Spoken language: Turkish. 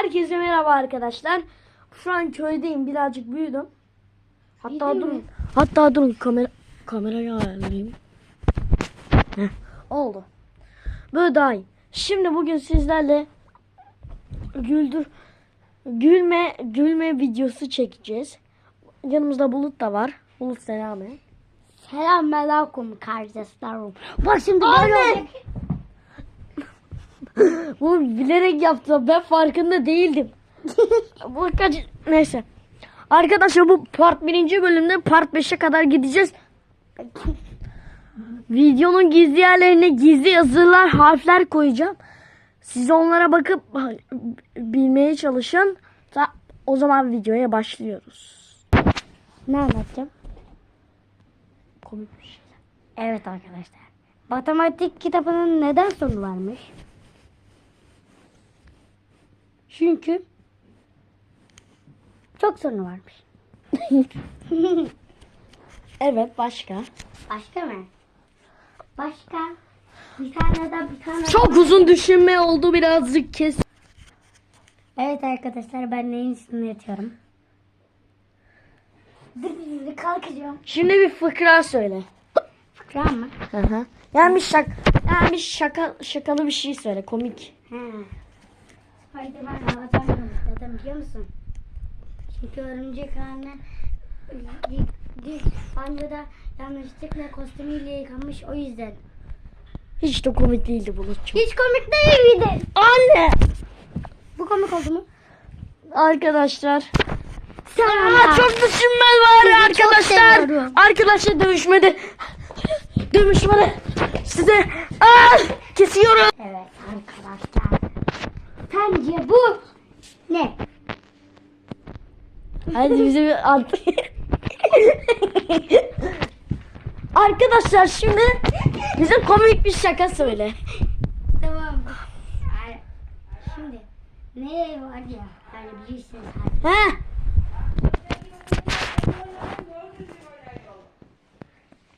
Herkese merhaba arkadaşlar. Şu an köydeyim. Birazcık büyüdüm. Hatta Büyüdün durun. Hatta durun kamera kamerayı ayarlayayım. Heh, oldu. Böyle daha iyi. Şimdi bugün sizlerle güldür gülme gülme videosu çekeceğiz. Yanımızda Bulut da var. Bulut selam et. Selam aleyküm kardeşlerim. Bak şimdi böyle olacak. Bu bilerek yaptı. Ben farkında değildim. bu kaç neyse. Arkadaşlar bu part birinci bölümde part 5'e kadar gideceğiz. Videonun gizli yerlerine gizli yazılar, harfler koyacağım. Siz onlara bakıp bilmeye çalışın. O zaman videoya başlıyoruz. Ne anlatacağım? Komik bir şey. Evet arkadaşlar. Matematik kitabının neden sonu varmış? Çünkü çok sonu varmış. Evet başka. Başka mı? Başka. Bir tane daha bir tane Çok uzun düşünme oldu birazcık kes. Evet arkadaşlar ben neyin üstüne yatıyorum? Dur bir kalkacağım. Şimdi bir fıkra söyle. Fıkra mı? Hı hı. Yani bir şaka, yani bir şaka, şakalı bir şey söyle, komik. He. Haydi ben anlatamıyorum. Neden biliyor musun? Çünkü örümcek anne ilk banyoda yanlışlıkla kostümüyle yıkanmış o yüzden. Hiç de komik değildi Bulut'cum. Hiç komik değil miydi? Anne! Bu komik oldu mu? Arkadaşlar. Aa, çok düşünmez var arkadaşlar. Arkadaşlar dövüşmedi. Dövüşmedi. Size aa, kesiyorum. Evet arkadaşlar. Bence bu ne? Hadi bize bir at. Arkadaşlar şimdi bize komik bir şaka söyle. Tamam. Şimdi ne var ya? Yani bilirsiniz. He?